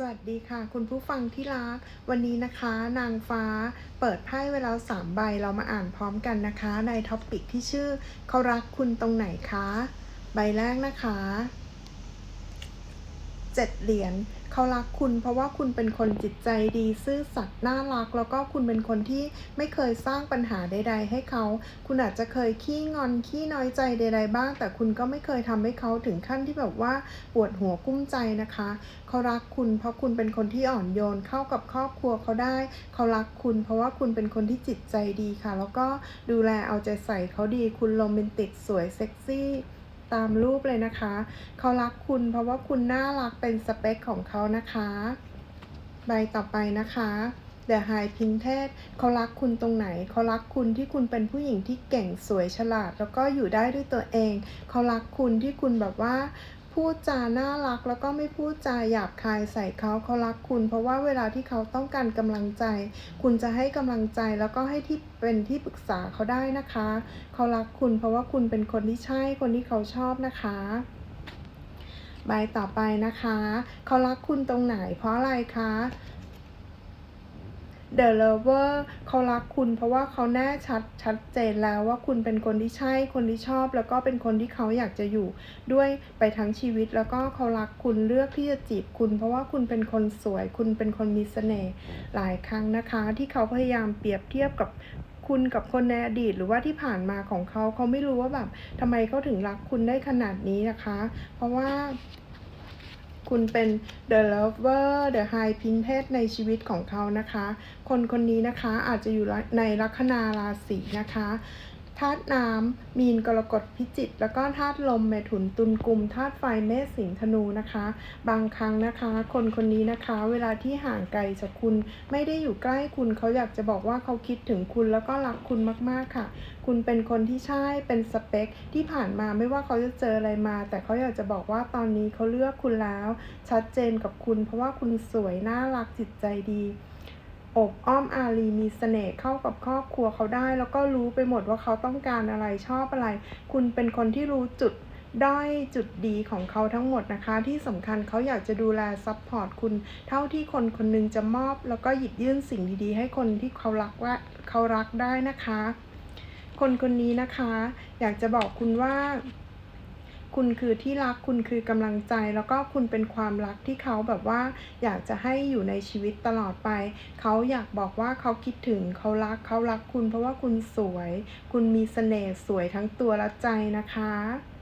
สวัสดีค่ะ คุณผู้ฟังที่รัก วันนี้นะคะนางฟ้าเปิดไพ่ไว้แล้วสามใบเรามาอ่านพร้อมกันนะคะ ในท็อปปิกที่ชื่อเขารักคุณตรงไหนคะ ใบแรกนะคะ เจ็ดเหรียญเขารักคุณเพราะว่าคุณเป็นคนจิตใจดี ซื่อสัตย์น่ารัก แล้วก็คุณเป็นคนที่ไม่เคยสร้างปัญหาใด ๆ ให้เขา คุณอาจจะเคยขี้งอนขี้น้อยใจใด ๆ บ้าง แต่คุณก็ไม่เคยทำให้เขาถึงขั้นที่แบบว่าปวดหัวกุ้มใจนะคะเขารักคุณเพราะคุณเป็นคนที่อ่อนโยนเข้ากับครอบครัวเขาได้ เขารักคุณ เพราะว่าคุณเป็นคนที่จิตใจดีค่ะ แล้วก็ดูแลเอาใจใส่เขาดีคุณโรแมนติกสวยเซ็กซี่ ตามรูปเลยนะคะ เขารักคุณเพราะว่าคุณน่ารักเป็นสเปคของเขานะคะ ใบต่อไปนะคะ The High Princess เขารักคุณตรงไหน เขารักคุณที่คุณเป็นผู้หญิงที่เก่งสวยฉลาด แล้วก็อยู่ได้ด้วยตัวเอง เขารักคุณที่คุณแบบว่า พูดจาน่ารักแล้วก็ไม่พูดจาหยาบคายใส่เขาเขารักคุณ เพราะว่าเวลาที่เขาต้องการกำลังใจ คุณจะให้กำลังใจแล้วก็ให้ที่เป็นที่ปรึกษาเขาได้นะคะ เขารักคุณเพราะว่าคุณเป็นคนที่ใช่คนที่เขาชอบนะคะใบต่อไปนะคะ เขารักคุณตรงไหนเพราะอะไรคะ The Lover เขารักคุณเพราะว่าเขาแน่ชัดชัดเจนแล้วว่าคุณเป็นคนที่ใช่คนที่ชอบ แล้วก็เป็นคนที่เขาอยากจะอยู่ด้วยไปทั้งชีวิต แล้วก็เขารักคุณเลือกที่จะจีบคุณ เพราะว่าคุณเป็นคนสวย คุณเป็นคนมีเสน่ห์หลายครั้งนะคะ ที่เขาพยายามเปรียบเทียบกับคุณกับคนในอดีตหรือว่าที่ผ่านมาของเขาเขาไม่รู้ว่าแบบทำไมเขาถึงรักคุณได้ขนาดนี้นะคะ เพราะว่า คุณเป็น the lover the high princess ในชีวิตของเขานะคะ คนคนนี้นะคะอาจจะอยู่ในลัคนาราศีนะคะ ธาตุน้ำมีนกรกฎพิจิกแล้วก็ธาตุลมเมถุนตุลกุมธาตุไฟเมษสิงธนูนะคะ บางครั้งนะคะ คนคนนี้นะคะ เวลาที่ห่างไกลจากคุณไม่ได้อยู่ใกล้คุณเขาอยากจะบอกว่าเขาคิดถึงคุณแล้วก็รักคุณมากๆค่ะ คุณเป็นคนที่ใช่เป็นสเปค ที่ผ่านมาไม่ว่าเขาจะเจออะไรมา แต่เขาอยากจะบอกว่าตอนนี้เขาเลือกคุณแล้ว ชัดเจนกับคุณ เพราะว่าคุณสวยน่ารักจิตใจดี อบอ้อมอารีมีเสน่ห์เข้ากับครอบครัวเขาได้ แล้วก็รู้ไปหมดว่าเขาต้องการอะไรชอบอะไร คุณเป็นคนที่รู้จุดด้อยจุดดีของเขาทั้งหมดนะคะ ที่สำคัญเขาอยากจะดูแลซัพพอร์ตคุณ เท่าที่คนคนหนึงจะมอบ แล้วก็หยิบยื่นสิ่งดีๆ ให้คนที่เขารักว่าเขารักได้นะคะ คนคนนี้นะคะ อยากจะบอกคุณว่า คุณคือที่รักคุณคือกำลังใจ แล้วก็คุณเป็นความรักที่เขาแบบว่า อยากจะให้อยู่ในชีวิตตลอดไป เขาอยากบอกว่าเขาคิดถึงเขารักเขารักคุณ เพราะว่าคุณสวย คุณมีเสน่ห์สวยทั้งตัวและใจนะคะ